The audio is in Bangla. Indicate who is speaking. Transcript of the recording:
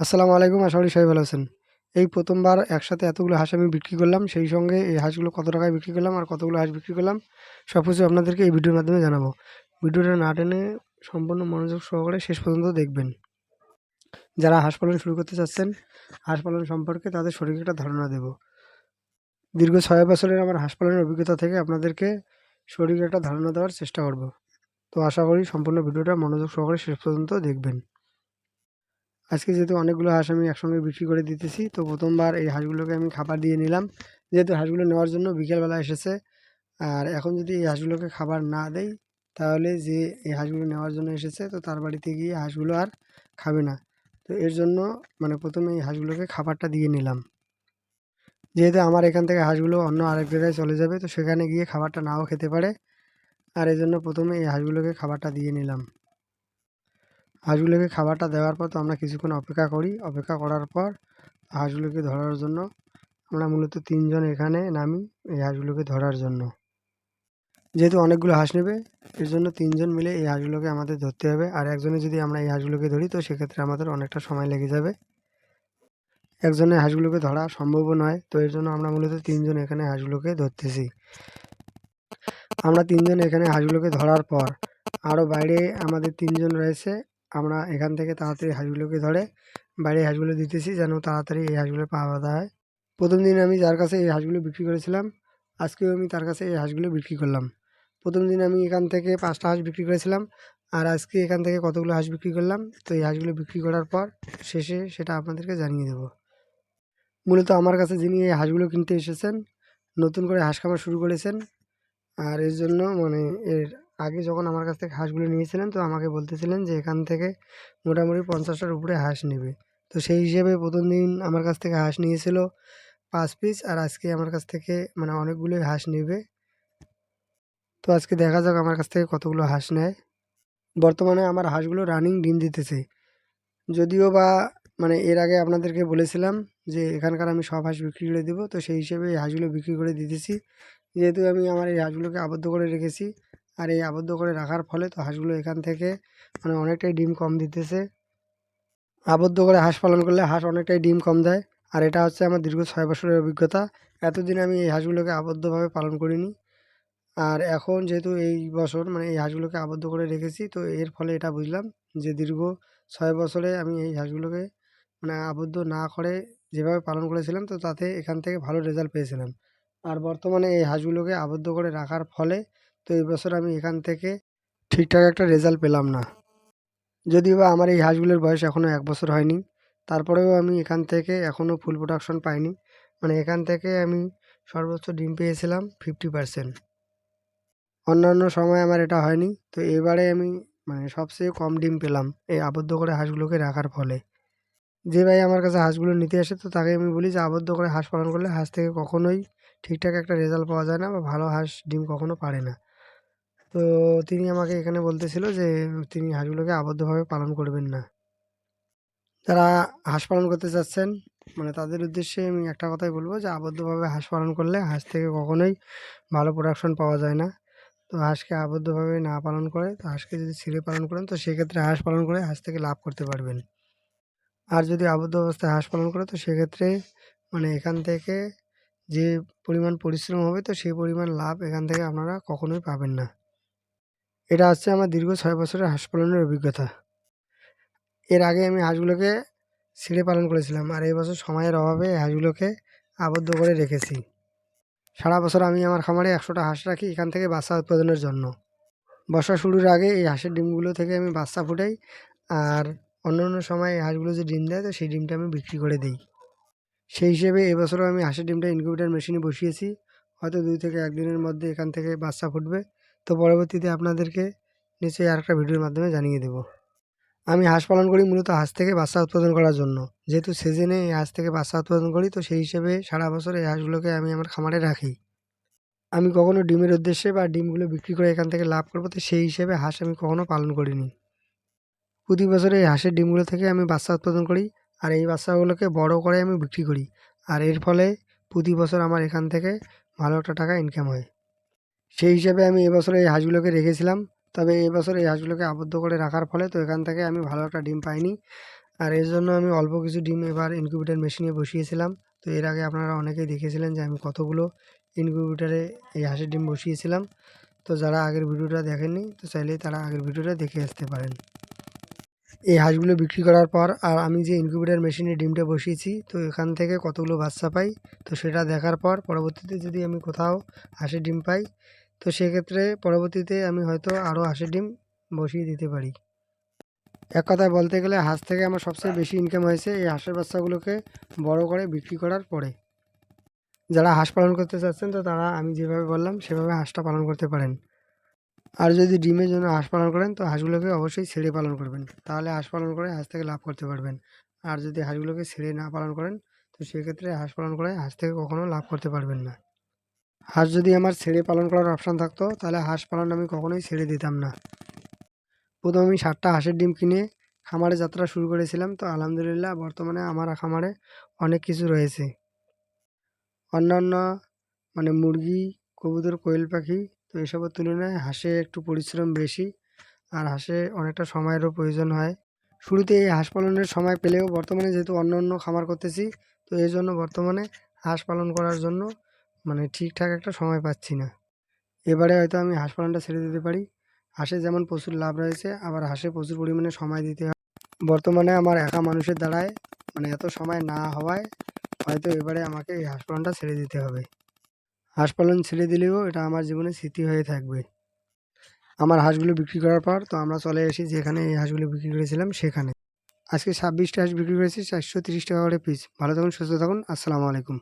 Speaker 1: আসসালামু আলাইকুম, আশা করি সবাই ভালো আছেন। এই প্রথমবার একসাথে এতগুলো হাঁস আমি বিক্রি করলাম, সেই সঙ্গে এই হাঁসগুলো কত টাকায় বিক্রি করলাম আর কতগুলো হাঁস বিক্রি করলাম সব কিছু আপনাদেরকে এই ভিডিওর মাধ্যমে জানাব। ভিডিওটা না টেনে সম্পূর্ণ মনোযোগ সহকারে শেষ পর্যন্ত দেখবেন। যারা হাঁস পালন শুরু করতে চাচ্ছেন, হাঁস পালন সম্পর্কে তাদের শরীরে একটা ধারণা দেব। দীর্ঘ ছয় বছরের আমার হাঁস পালনের অভিজ্ঞতা থেকে আপনাদেরকে শরীরে একটা ধারণা দেওয়ার চেষ্টা করব। তো আশা করি সম্পূর্ণ ভিডিওটা মনোযোগ সহকারে শেষ পর্যন্ত দেখবেন। আজকে যেহেতু অনেকগুলো হাঁস আমি একসঙ্গে বিক্রি করে দিতেছি, তো প্রথমবার এই হাঁসগুলোকে আমি খাবার দিয়ে নিলাম। যেহেতু হাঁসগুলো নেওয়ার জন্য বিকেলবেলা এসেছে, আর এখন যদি এই হাঁসগুলোকে খাবার না দেই, তাহলে যে এই হাঁসগুলো নেওয়ার জন্য এসেছে, তো তার বাড়িতে গিয়ে হাঁসগুলো আর খাবে না। তো এর জন্য মানে প্রথমে এই হাঁসগুলোকে খাবারটা দিয়ে নিলাম। যেহেতু আমার এখান থেকে হাঁসগুলো অন্য আরেক জায়গায় চলে যাবে, তো সেখানে গিয়ে খাবারটা নাও খেতে পারে। আর এই জন্য প্রথমে এই হাঁসগুলোকে খাবারটা দিয়ে নিলাম। হাঁসগুলোকে খাবারটা দেওয়ার পর তো আমরা কিছুক্ষণ অপেক্ষা করি। অপেক্ষা করার পর হাঁসগুলোকে ধরার জন্য আমরা মূলত তিনজন এখানে নামি এই হাঁসগুলোকে ধরার জন্য। যেহেতু অনেকগুলো হাঁস নেবে, এর জন্য তিনজন মিলে এই হাঁসগুলোকে আমাদের ধরতে হবে। আর একজনে যদি আমরা এই হাঁসগুলোকে ধরি, তো সেক্ষেত্রে আমাদের অনেকটা সময় লেগে যাবে। একজনে হাঁসগুলোকে ধরা সম্ভবও নয়, তো এর জন্য আমরা মূলত তিনজন এখানে হাঁসগুলোকে ধরতেছি। আমরা তিনজন এখানে হাঁসগুলোকে ধরার পর আরও বাইরে আমাদের তিনজন রয়েছে। আমরা এখান থেকে তাড়াতাড়ি হাঁসগুলোকে ধরে বাইরে হাঁসগুলো দিতেছি যেন তাড়াতাড়ি এই হাঁসগুলো পাওয়া হয়। প্রথম দিন আমি যার কাছে এই হাঁসগুলো বিক্রি করেছিলাম, আজকেও আমি তার কাছে এই হাঁসগুলো বিক্রি করলাম। প্রথম দিন আমি এখান থেকে পাঁচটা হাঁস বিক্রি করেছিলাম আর আজকে এখান থেকে কতগুলো হাঁস বিক্রি করলাম, তো এই হাঁসগুলো বিক্রি করার পর শেষে সেটা আপনাদেরকে জানিয়ে দেবো। মূলত আমার কাছে যিনি এই হাঁসগুলো কিনতে এসেছেন, নতুন করে হাঁস খামার শুরু করেছেন, আর এর জন্য মানে এর আগে যখন আমার কাছ থেকে হাঁসগুলো নিয়েছিলেন, তো আমাকে বলতেছিলেন যে এখান থেকে মোটামুটি পঞ্চাশটার উপরে হাঁস নেবে। তো সেই হিসেবে প্রথম দিন আমার কাছ থেকে হাঁস নিয়েছিল পাঁচ পিস, আর আজকে আমার কাছ থেকে মানে অনেকগুলোই হাঁস নেবে। তো আজকে দেখা যাক আমার কাছ থেকে কতগুলো হাঁস নেয়। বর্তমানে আমার হাঁসগুলো রানিং ডিম দিতেছে। যদিও বা মানে এর আগে আপনাদেরকে বলেছিলাম যে এখানকার আমি সব হাঁস বিক্রি করে দেবো, তো সেই হিসেবে এই হাঁসগুলো বিক্রি করে দিতেছি। যেহেতু আমি আমার এই হাঁসগুলোকে আবদ্ধ করে রেখেছি আর এই আবদ্ধ করে রাখার ফলে তো হাঁসগুলো এখান থেকে মানে অনেকটাই ডিম কম দিতেছে। আবদ্ধ করে হাঁস পালন করলে হাঁস অনেকটাই ডিম কম দেয়। আর এটা হচ্ছে আমার দীর্ঘ ছয় বছরের অভিজ্ঞতা। এতদিন আমি এই হাঁসগুলোকে আবদ্ধভাবে পালন করিনি। আর এখন যেহেতু এই বছর মানে এই হাঁসগুলোকে আবদ্ধ করে রেখেছি, তো এর ফলে এটা বুঝলাম যে দীর্ঘ ছয় বছরে আমি এই হাঁসগুলোকে মানে আবদ্ধ না করে যেভাবে পালন করেছিলাম, তো তাতে এখান থেকে ভালো রেজাল্ট পেয়েছিলাম। আর বর্তমানে এই হাঁসগুলোকে আবদ্ধ করে রাখার ফলে তো এই বছর আমি এখান থেকে ঠিকঠাক একটা রেজাল্ট পেলাম না। যদিও বা আমার এই হাঁসগুলোর বয়স এখনও এক বছর হয়নি, তারপরেও আমি এখান থেকে এখনও ফুল প্রোডাকশন পাইনি। মানে এখান থেকে আমি সর্বোচ্চ ডিম পেয়েছিলাম ফিফটি পারসেন্ট অন্যান্য সময় আমার এটা হয়নি, তো এবারে আমি মানে সবচেয়ে কম ডিম পেলাম এই আবদ্ধ করে হাঁসগুলোকে রাখার ফলে। যে ভাই আমার কাছে হাঁসগুলো নিতে আসে, তো তাকে আমি বলি যে আবদ্ধ করে হাঁস পালন করলে হাঁস থেকে কখনোই ঠিকঠাক একটা রেজাল্ট পাওয়া যায় না বা ভালো হাঁস ডিম কখনো পারে না। তো তিনি আমাকে এখানে বলতেছিল যে, তিনি হাঁসগুলোকে আবদ্ধভাবে পালন করবেন না। যারা হাঁস পালন করতে চাচ্ছেন। মানে তাদের উদ্দেশ্যে আমি একটা কথাই বলব যে, আবদ্ধভাবে হাঁস পালন করলে হাঁস থেকে কখনোই ভালো প্রোডাকশন পাওয়া যায় না। তো হাঁসকে আবদ্ধভাবে না পালন করে, তো হাঁসকে যদি ছিঁড়ে পালন করেন, তো সেক্ষেত্রে হাঁস পালন করে হাঁস থেকে লাভ করতে পারবেন। আর যদি আবদ্ধ অবস্থায় হাঁস পালন করে, তো সেক্ষেত্রে মানে এখান থেকে যে পরিমাণ পরিশ্রম হবে, তো সেই পরিমাণ লাভ এখান থেকে আপনারা কখনোই পাবেন না। এটা হচ্ছে আমার দীর্ঘ ছয় বছরের হাঁস পালনের অভিজ্ঞতা। এর আগে আমি হাঁসগুলোকে ছিঁড়ে পালন করেছিলাম আর এই বছর সময়ের অভাবে হাঁসগুলোকে আবদ্ধ করে রেখেছি। সারা বছর আমি আমার খামারে একশোটা হাঁস রাখি, এখান থেকে বাচ্চা উৎপাদনের জন্য। বর্ষা শুরুর আগে এই হাঁসের ডিমগুলো থেকে আমি বাচ্চা ফুটাই আর অন্য অন্য সময় এই হাঁসগুলো যে ডিম দেয় তো সেই ডিমটা আমি বিক্রি করে দিই। সেই হিসেবে এবছরও আমি হাঁসের ডিমটা ইনকিউবেটার মেশিনে বসিয়েছি। হয়তো দুই থেকে একদিনের মধ্যে এখান থেকে বাচ্চা ফুটবে। তো পরবর্তীতে আপনাদেরকে নিশ্চয়ই আর একটা ভিডিওর মাধ্যমে জানিয়ে দেব। আমি হাঁস পালন করি মূলত হাঁস থেকে বাচ্চা উৎপাদন করার জন্য। যেহেতু সিজনে এই হাঁস থেকে বাচ্চা উৎপাদন করি, তো সেই হিসেবে সারা বছর এই হাঁসগুলোকে আমি আমার খামারে রাখি। আমি কখনো ডিমের উদ্দেশ্যে বা ডিমগুলো বিক্রি করে এখান থেকে লাভ করব, তো সেই হিসেবে হাঁস আমি কখনো পালন করিনি। প্রতি বছরে এই হাঁসের ডিমগুলো থেকে আমি বাচ্চা উৎপাদন করি, আর এই বাচ্চাগুলোকে বড় করে আমি বিক্রি করি। আর এর ফলে প্রতি বছর আমার এখান থেকে ভালো একটা টাকা ইনকাম হয়। সেই হিসেবে আমি এবছর এই হাঁসগুলোকে রেখেছিলাম। তবে এবছর এই হাঁসগুলোকে আবদ্ধ করে রাখার ফলে তো এখান থেকে আমি ভালো একটা ডিম পাইনি। আর এর জন্য আমি অল্প কিছু ডিম এবার ইনকিউবেটর মেশিনে বসিয়েছিলাম। তো এর আগে আপনারা অনেকেই দেখেছিলেন যে আমি কতগুলো ইনকিউবেটরে এই হাঁসের ডিম বসিয়েছিলাম। তো যারা আগের ভিডিওটা দেখেননি, তো চাইলেই তারা আগের ভিডিওটা দেখে আসতে পারেন। এই হাঁসগুলো বিক্রি করার পর আর আমি যে ইনকিউবেটর মেশিনে ডিমটা বসিয়েছি, তো এখান থেকে কতগুলো বাচ্চা পাই, তো সেটা দেখার পর পরবর্তীতে যদি আমি কোথাও হাঁসের ডিম পাই তো সেক্ষেত্রে পরবর্তীতে আমি হয়তো আরও হাঁসের ডিম বসিয়ে দিতে পারি। এক কথায় বলতে গেলে হাঁস থেকে আমার সবচেয়ে বেশি ইনকাম হয়েছে এই হাঁসের বাচ্চাগুলোকে বড় করে বিক্রি করার পরে। যারা হাঁস পালন করতে চাচ্ছেন তো তারা আমি যেভাবে বললাম সেভাবে হাঁসটা পালন করতে পারেন। আর যদি ডিমের জন্য হাঁস পালন করেন তো হাঁসগুলোকে অবশ্যই ছেড়ে পালন করবেন। তাহলে হাঁস পালন করে হাঁস থেকে লাভ করতে পারবেন। আর যদি হাঁসগুলোকে ছেড়ে না পালন করেন তো সেক্ষেত্রে হাঁস পালন করে হাঁস থেকে কখনো লাভ করতে পারবেন না। হাঁস যদি আমার ছেড়ে পালন করার অপশান থাকতো, তাহলে হাঁস পালন আমি কখনোই ছেড়ে দিতাম না। প্রথমে আমি ষাটটা হাঁসের ডিম কিনে খামারে যাত্রা শুরু করেছিলাম, তো আলহামদুলিল্লাহ বর্তমানে আমার খামারে অনেক কিছু রয়েছে। অন্যান্য মানে মুরগি, কবুতর, কোয়েল পাখি, তো এসবের তুলনায় হাঁসে একটু পরিশ্রম বেশি, আর হাঁসে অনেকটা সময়েরও প্রয়োজন হয়। শুরুতে এই হাঁস পালনের সময় পেলেও বর্তমানে যেহেতু অন্য অন্য খামার করতেছি, তো এই জন্য বর্তমানে হাঁস পালন করার জন্য মানে ঠিকঠাক একটা সময় পাচ্ছি না। এবারে হয়তো আমি হাঁস পালনটা ছেড়ে দিতে পারি। হাঁসে যেমন প্রচুর লাভ রয়েছে, আবার হাঁসে প্রচুর পরিমাণে সময় দিতে হয়। বর্তমানে আমার একা মানুষের দ্বারায় মানে এত সময় না হওয়ায় হয়তো এবারে আমাকে এই হাঁস পালনটা ছেড়ে দিতে হবে। হাঁস পালন ছেড়ে দিলেও এটা আমার জীবনে স্মৃতি হয়ে থাকবে। আমার হাঁসগুলো বিক্রি করার পর তো আমরা চলে এসেছি যেখানে এই হাঁসগুলো বিক্রি করেছিলাম সেখানে। আজকে ছাব্বিশটা হাঁস বিক্রি করেছি, চারশো তিরিশ টাকা করে পিস। ভালো থাকুন, সুস্থ থাকুন, আসসালামু আলাইকুম।